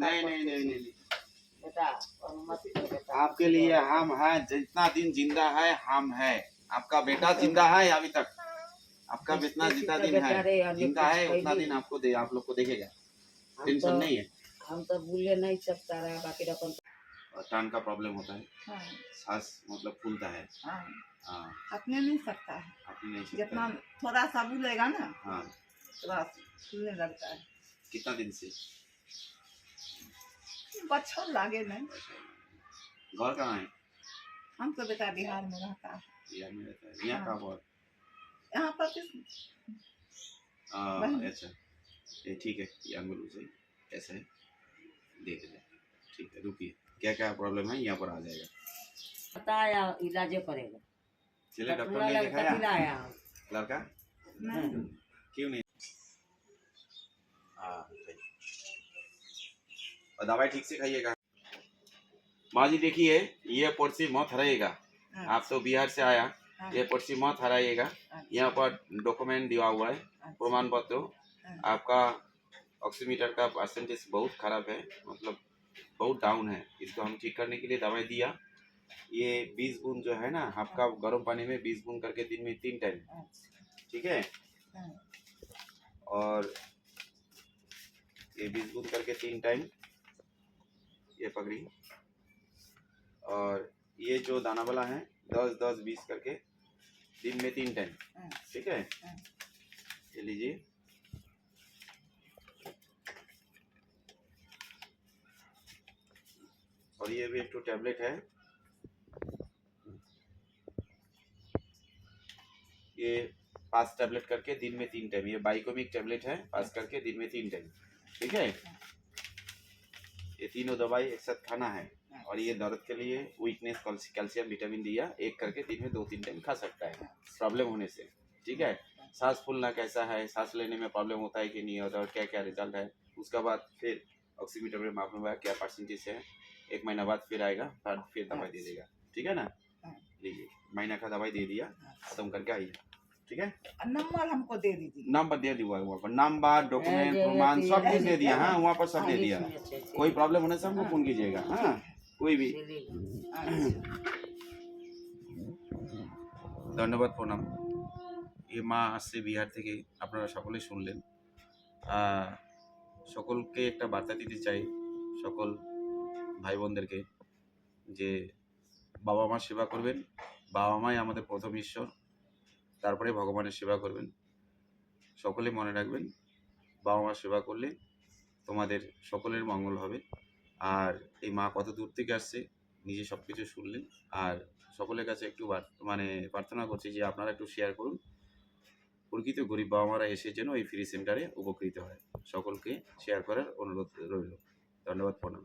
नहीं नहीं नहीं नहीं। बेटा आपके लिए हम है जितना दिन ज़िंदा है हम है। आपका बेटा ज़िंदा है अभी तक? आपका जितना जितना दिन है ज़िंदा है उतना दिन आपको दे आप लोग को देखेगा। टेंशन तो नहीं है। हम तो भूले नहीं सकता रहा बाकी रकम टान का प्रॉब्लम होता है। हाँ, सांस मतलब फूलता है। हाँ, हाँ। अपने नहीं सकता है। अपने नहीं सकता जितना थोड़ा सा भूलेगा ना हाँ। थोड़ा फूलने लगता है। कितना दिन से? बच्चों लागे नहीं घर कहाँ है? हम तो बेटा बिहार में रहता है। बिहार में रहता है। यहाँ हाँ। कहाँ पर यहाँ पर किस हाँ, अच्छा। ये ठीक है यांगुलू से ऐसा है देख ले। ठीक है रुकिए। क्या क्या प्रॉब्लम है? यहाँ पर आ जाएगा। बताया इलाज करेगा। चलिए डॉक्टर ने दिखाया? लड़का? क्यों नहीं हाँ सही। और दवाई ठीक से खाइएगा। माँ जी देखिए ये पर्ची मत हराइएगा। हाँ, आप तो बिहार से आया हाँ, ये पर्ची मत हराइएगा। अच्छा, यहाँ पर डॉक्यूमेंट दिया हुआ है अच्छा, प्रमाण पत्र हाँ, आपका ऑक्सीमीटर का परसेंटेज बहुत खराब है मतलब बहुत डाउन है। इसको हम ठीक करने के लिए दवाई दिया। ये बीस बूंद जो है ना आपका गर्म पानी में बीस बूंद करके दिन में तीन टाइम अच्छा, ठीक है? हाँ, और ये बीस बूंद करके तीन टाइम ये पकड़ी। और ये जो दाना वाला है दस दस बीस करके दिन में तीन टाइम हाँ, ठीक है? हाँ। ये लीजिए। और ये भी एक तो टैबलेट है। ये पाँच टैबलेट करके दिन में तीन टाइम ये बाइकोमिक टैबलेट है पास करके दिन में तीन टाइम ठीक है। ये तीनों दवाई एक साथ खाना है। और ये दर्द के लिए वीकनेस कैल्शियम विटामिन दिया एक करके दिन में दो तीन टाइम खा सकता है। प्रॉब्लम होने से ठीक है? सांस फूलना कैसा है? सांस लेने में प्रॉब्लम होता है कि नहीं? होता और क्या क्या रिज़ल्ट है? उसका बाद फिर ऑक्सीमीटर में मापने क्या परसेंटेज है। एक महीना बाद फिर आएगा फिर फिर दवाई दे देगा। ठीक है ना? हाँ। लीजिए। महीना का दवाई दे दिया खत्म करके आइए। ठीक है और नंबर हमको दे दीजिए नंबर दे दिया वहाँ पर नंबर डॉक्यूमेंट दे प्रमाण दिया, सब कुछ दे दिया हाँ वहाँ पर सब हाँ, दे ये दिया सुनिए, अच्छे से। कोई प्रॉब्लम होने से हमको फोन कीजिएगा हाँ कोई भी चलिए। अच्छा, ধন্যবাদ প্রণাম এ মা আসছে বিহার থেকে আপনারা সকলেই শুনলেন আহ, সকলকে একটা বার্তা দিতে চাই সকল ভাই বোনদেরকে যে বাবা মার সেবা করবেন বাবা মাই আমাদের প্রথম ঈশ্বর তারপরে ভগবানের সেবা করবেন। সকলে মনে রাখবেন বাবা মার সেবা করলে তোমাদের সকলের মঙ্গল হবে। আর এই মা কত দূর থেকে আসছে, নিজে সব কিছু শুনলেন। আর সকলের কাছে একটু মানে প্রার্থনা করছি যে আপনারা একটু শেয়ার করুন। প্রকৃত গরিব বাবা মারা এসে যেন এই ফ্রি সেন্টারে উপকৃত হয়। সকলকে শেয়ার করার অনুরোধ রইল। ধন্যবাদ, প্রণাম।